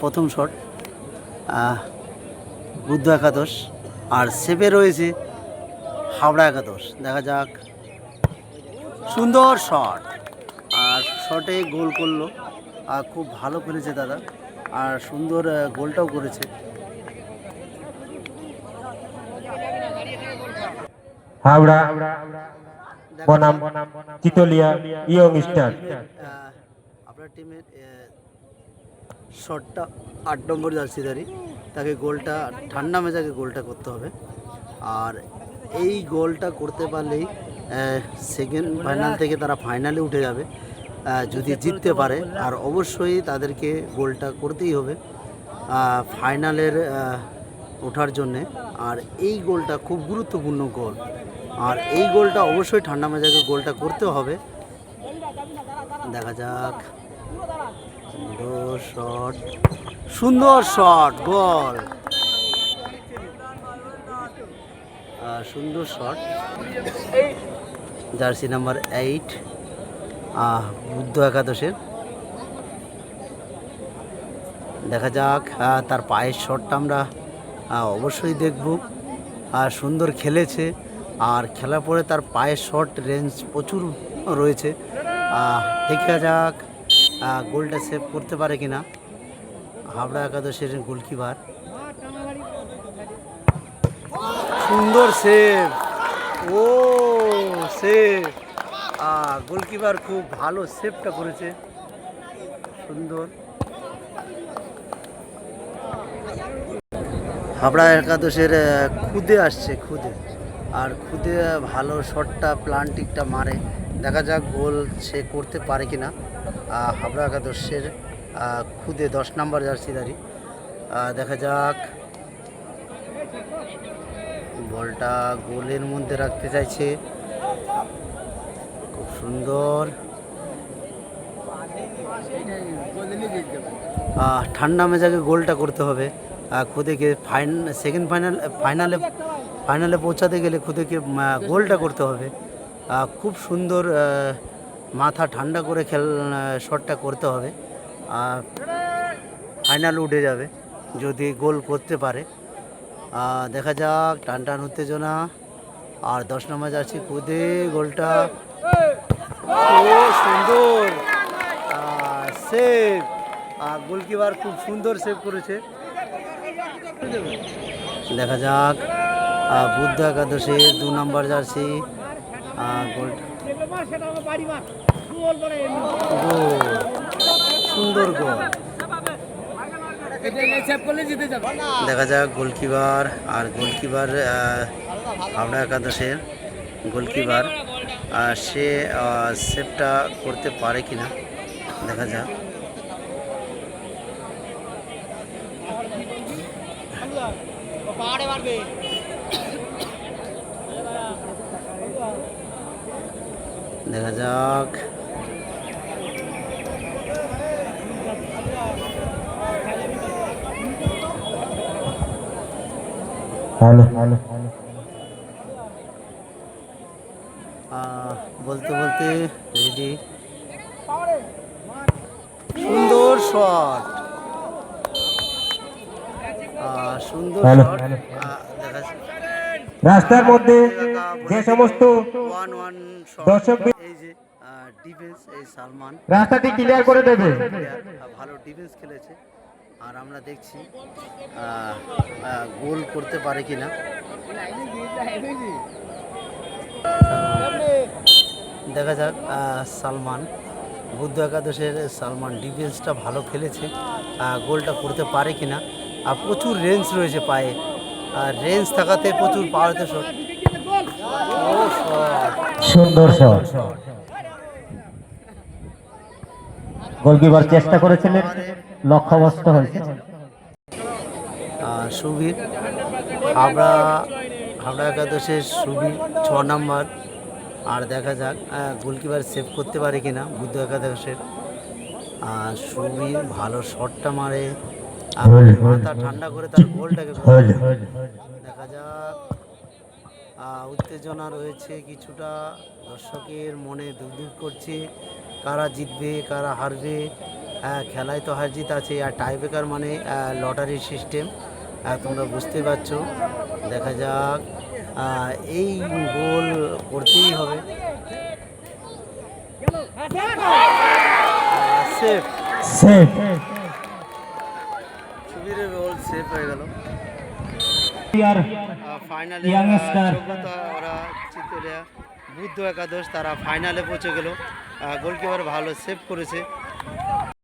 প্রথম শট। বুদ্ধ একাদশ। আর সেপে রয়েছে হাওড়া একাদশ। দেখা যাক। সুন্দর শট। আর শটে গোল করল। আর খুব ভালো করেছে দাদা। আর সুন্দর গোলটাও করেছে। হাওড়া বনাম চিতলিয়া ইয়ং স্টার। আপনার টিমের শটটা আট নম্বর জার্সিদারি তাকে গোলটা, ঠান্ডা মেজাজে গোলটা করতে হবে। আর এই গোলটা করতে পারলেই সেকেন্ড ফাইনাল থেকে তারা ফাইনালে উঠে যাবে। যদি জিততে পারে, আর অবশ্যই তাদেরকে গোলটা করতেই হবে ফাইনালের ওঠার জন্যে। আর এই গোলটা খুব গুরুত্বপূর্ণ গোল। আর এই গোলটা অবশ্যই ঠান্ডা মেজাজে গোলটা করতে হবে। দেখা যাক। সুন্দর শট। সুন্দর শট আহ, সুন্দর shot. Jersey number eight. Buddha একাদশের দেখা যাক তার পায়ের শটটা আমরা অবশ্যই দেখব। আর সুন্দর খেলেছে। আর খেলার পরে তার পায়ের শট রেঞ্জ প্রচুর রয়েছে। দেখা যাক। গোলটা সেভ করতে পারে কিনা? হাবড়া একাদশের গোলকিপার। সুন্দর সেভ ও সেভ গোলকিপার খুব ভালো সেভটা করেছে। সুন্দর। হাবড়া একাদশের খুদে আসছে, খুদে। আর খুদে ভালো শটটা প্লান্টিকটা মারে। দেখা যাক গোল সে করতে পারে কি না। হাবড়া একাদশের খুদে দশ নম্বর জার্সিদারি দেখা যাক। বলটা গোলের মধ্যে রাখতে চাইছে। খুব সুন্দর। ঠান্ডা মেজাজে গোলটা করতে হবে। খুদেকে ফাইন সেকেন্ড ফাইনাল ফাইনালে ফাইনালে পৌঁছাতে গেলে খুদেকে গোলটা করতে হবে। খুব সুন্দর মাথা ঠান্ডা করে খেল শটটা করতে হবে। আর ফাইনাল উঠে যাবে, যদি গোল করতে পারে। দেখা যাক টান টান উত্তেজনা। আর দশ নম্বর যাচ্ছি কুদে, গোলটা। সুন্দর। সেভ আর গোলকিপার খুব সুন্দর সেভ করেছে। দেখা যাক বুদ্ধ একাদশী দু নম্বর জার্সি সুন্দর গোল। দেখা যাক গোলকিপার আর গোলকিপার হাওড়া একাদশের গোলকিপার আহ, সে সেভটা করতে পারে কিনা দেখা যাক। দেখা যাক। বলতে বলতে রেডি সুন্দর শট সুন্দর। শট রাস্তার মধ্যে যে সমস্ত ওয়ান ওয়ান দর্শক ডিফেন্স এই সালমান। রাস্তাটি ক্লিয়ার করে দেবে। ভালো ডিফেন্স খেলেছে। আর আমরা দেখছি গোল করতে পারে কিনা। দেখা যাক সালমান বুদ্ধ একাদশের সালমান ডিফেন্সটা ভালো খেলেছে। গোলটা করতে পারে কিনা। আর প্রচুর রেঞ্জ রয়েছে পায়ে। আর রেঞ্জ থাকাতে প্রচুর পাওয়াতে শট সুন্দর শট গোলকিপার চেষ্টা করেছিলেন লক্ষ্যবস্ত হয়েছে সুবীর হাবড়া হাবড়া একাদশের সুবীর ছ নাম্বার আর দেখা যাক গোলকিপার সেভ করতে পারে কিনা বুদ্ধ একাদশের। আর সুবীর ভালো শটটা মারে মাথা ঠান্ডা করে তার গোলটাকে দেখা যাক। উত্তেজনা রয়েছে কিছুটা দর্শকের মনে দুধ করছে। কারা জিতবে কারা হারবে আহ, খেলায় তো হার জিত আছে। আর টাইব্রেকার মানে লটারির সিস্টেম তোমরা বুঝতে পারছ। দেখা যাক এই গোল করতেই হবে। সেফ সেফ সুবীরের গোল সেফ হয়ে গেল। ফাইনালে ওরা চিতলিয়া বুদ্ধ একাদশ তারা ফাইনালে পৌঁছে গেল। গোলকিপার ভালো সেভ করেছে।